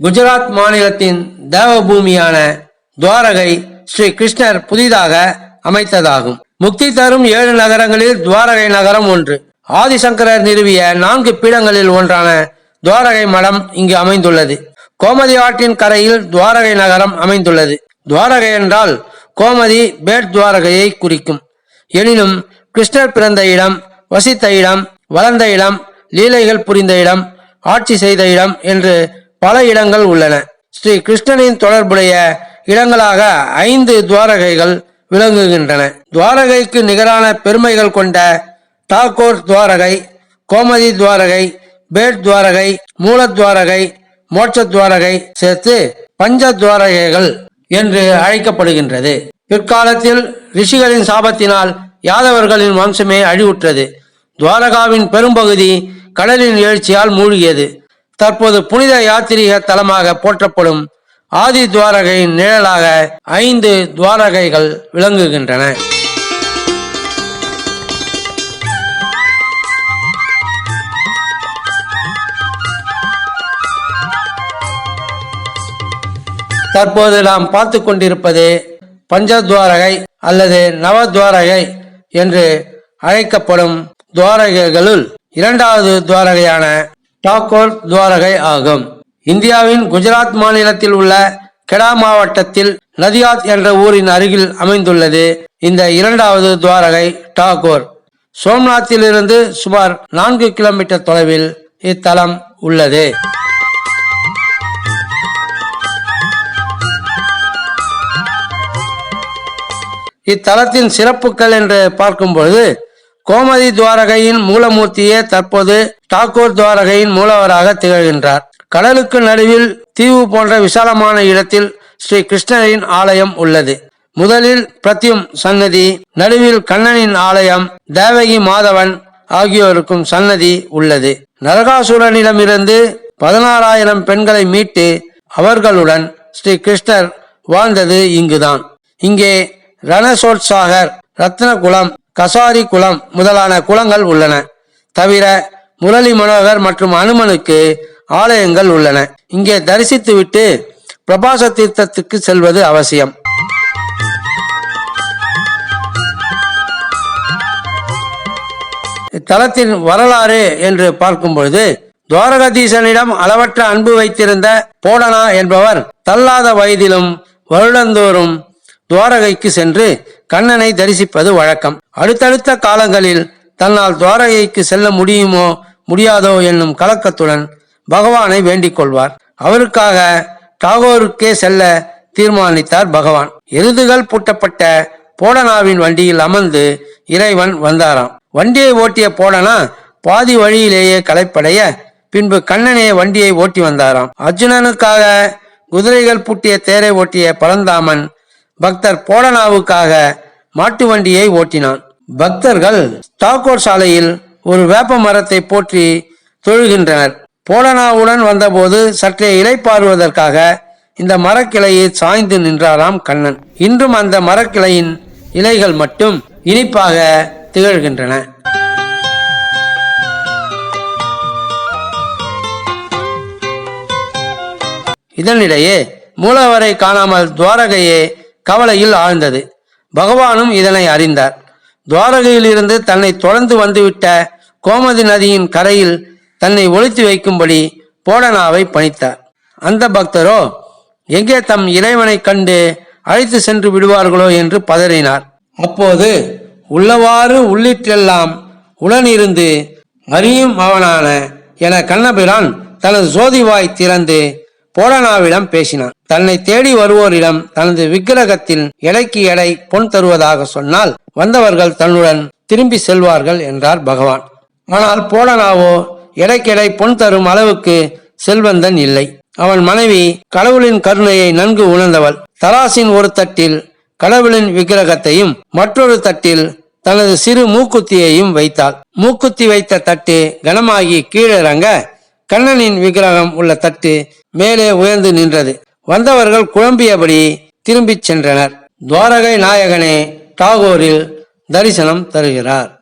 குஜராத் மாநிலத்தின் தேவபூமியான துவாரகை ஸ்ரீ கிருஷ்ணர் புதிதாக அமைத்ததாகும். முக்தி தரும் ஏழு நகரங்களில் துவாரகை நகரம் ஒன்று. ஆதிசங்கரர் நிறுவிய நான்கு பீடங்களில் ஒன்றான துவாரகை மடம் இங்கு அமைந்துள்ளது. கோமதி ஆற்றின் கரையில் துவாரகை நகரம் அமைந்துள்ளது. துவாரகை என்றால் கோமதி பேட் துவாரகையை குறிக்கும். எனினும் கிருஷ்ணர் பிறந்த இடம் வசித்த இடம் வளர்ந்த இடம் லீலைகள் புரிந்த இடம் ஆட்சி செய்த இடம் என்று பல இடங்கள் உள்ளன. ஸ்ரீ கிருஷ்ணனின் தொடர்புடைய இடங்களாக ஐந்து துவாரகைகள் விளங்குகின்றன. துவாரகைக்கு நிகரான பெருமைகள் கொண்ட தாக்கோர் துவாரகை கோமதி துவாரகை பேட் துவாரகை மூல துவாரகை மோட்ச துவாரகை சேர்த்து பஞ்ச துவாரகைகள் என்று அழைக்கப்படுகின்றது. பிற்காலத்தில் ரிஷிகளின் சாபத்தினால் யாதவர்களின் வம்சமே அழிவுற்றது. துவாரகாவின் பெரும்பகுதி கடலின் எழுச்சியால் மூழ்கியது. தற்போது புனித யாத்திரிக தலமாக போற்றப்படும் ஆதி துவாரகையின் நிழலாக ஐந்து துவாரகைகள் விளங்குகின்றன. தற்போது நாம் பார்த்து கொண்டிருப்பது பஞ்சத்வாரகை அல்லது நவத்வாரகை என்று அழைக்கப்படும் துவாரகைகளுள் இரண்டாவது துவாரகையான டாகோர் துவாரகை ஆகும். இந்தியாவின் குஜராத் மாநிலத்தில் உள்ள கெடா மாவட்டத்தில் நதியாத் என்ற ஊரின் அருகில் அமைந்துள்ளது. இந்த இரண்டாவது துவாரகை டாகோர் சோம்நாத்திலிருந்து சுமார் நான்கு கிலோமீட்டர் தொலைவில் இத்தலம் உள்ளது. இத்தலத்தின் சிறப்புகள் என்று பார்க்கும்பொழுது கோமதி துவாரகையின் மூலமூர்த்தியே தற்போது டாகூர் துவாரகையின் மூலவராக திகழ்கின்றார். கடலுக்கு நடுவில் தீவு போன்ற விசாலமான இடத்தில் ஸ்ரீ கிருஷ்ணரின் ஆலயம் உள்ளது. முதலில் பிரத்யும் சன்னதி நடுவில் கண்ணனின் ஆலயம் தேவகி மாதவன் ஆகியோருக்கும் சன்னதி உள்ளது. நரகாசுரனிடமிருந்து பதினாறாயிரம் பெண்களை மீட்டு அவர்களுடன் ஸ்ரீ கிருஷ்ணர் வாழ்ந்தது இங்குதான். இங்கே ரணசோட்சாகர் ரத்னகுளம் கசாரி குளம் முதலான குளங்கள் உள்ளன. தவிர முரளி மனோகர் மற்றும் அனுமனுக்கு ஆலயங்கள் உள்ளன. இங்கே தரிசித்துவிட்டு பிரபாச தீர்த்தத்துக்கு செல்வது அவசியம். இத்தலத்தின் வரலாறு என்று பார்க்கும் பொழுது துவாரகதீசனிடம் அளவற்ற அன்பு வைத்திருந்த போடனா என்பவர் தள்ளாத வயதிலும் வருடந்தோறும் துவாரகைக்கு சென்று கண்ணனை தரிசிப்பது வழக்கம். அடுத்தடுத்த காலங்களில் தன்னால் துவாரகைக்கு செல்ல முடியுமோ முடியாதோ என்னும் கலக்கத்துடன் பகவானை வேண்டிக் கொள்வார். அவருக்காக டாகோருக்கே செல்ல தீர்மானித்தார் பகவான். எருதுகள் பூட்டப்பட்ட போடனாவின் வண்டியில் அமர்ந்து இறைவன் வந்தாராம். வண்டியை ஓட்டிய போடனா பாதி வழியிலேயே களைப்படைய பின்பு கண்ணனே வண்டியை ஓட்டி வந்தாராம். அர்ஜுனனுக்காக குதிரைகள் பூட்டிய தேரை ஓட்டிய பரந்தாமன் பக்தர் போலனாவுக்காக மாட்டு வண்டியை ஓட்டினான். பக்தர்கள் டாகோர் சாலையில் ஒரு வேப்ப மரத்தை போற்றி தொழுகின்றனர். போலனாவுடன் வந்தபோது சற்றே இலைப்பாறுவதற்காக இந்த மரக்கிளையை சாய்ந்து நின்றாராம் கண்ணன். இன்றும் அந்த மரக்கிளையின் இலைகள் மட்டும் இனிப்பாக திகழ்கின்றன. இதனிடையே மூலவரை காணாமல் துவாரகையே கவலையில் ஆழ்ந்தது. பகவானும் இதனை அறிந்தார். துவாரகையிலிருந்து தன்னை தொடர்ந்து வந்துவிட்ட கோமதி நதியின் கரையில் தன்னை ஒளித்து வைக்கும்படி போடனாவை பணித்தார். அந்த பக்தரோ எங்கே தம் இறைவனை கண்டு அழைத்து சென்று விடுவார்களோ என்று பதறினார். அப்போது உள்ளவாறு உள்ளிட்டெல்லாம் உடனிருந்து அறியும் அவனான என கண்ணபிரான் தனது சோதிவாய் திறந்து போடனாவிடம் பேசினான். தன்னை தேடி வருவோரிடம் தனது விக்கிரகத்தில் எடைக்கு எடை பொன் தருவதாக சொன்னால் வந்தவர்கள் தன்னுடன் திரும்பி செல்வார்கள் என்றார் பகவான். ஆனால் போடனாவோ எடைக்கெடை பொன் தரும் அளவுக்கு செல்வந்தன் இல்லை. அவன் மனைவி கடவுளின் கருணையை நன்கு உணர்ந்தவள். தராசின் ஒரு தட்டில் கடவுளின் விக்கிரகத்தையும் மற்றொரு தட்டில் தனது சிறு மூக்குத்தியையும் வைத்தாள். மூக்குத்தி வைத்த தட்டு கனமாகி கீழிறங்க கண்ணனின் விக்கிரகம் உள்ள தட்டு மேலே உயர்ந்து நின்றது. வந்தவர்கள் குழம்பியபடி திரும்பிச் சென்றனர். துவாரகை நாயகனே டாகோரில் தரிசனம் தருகிறார்.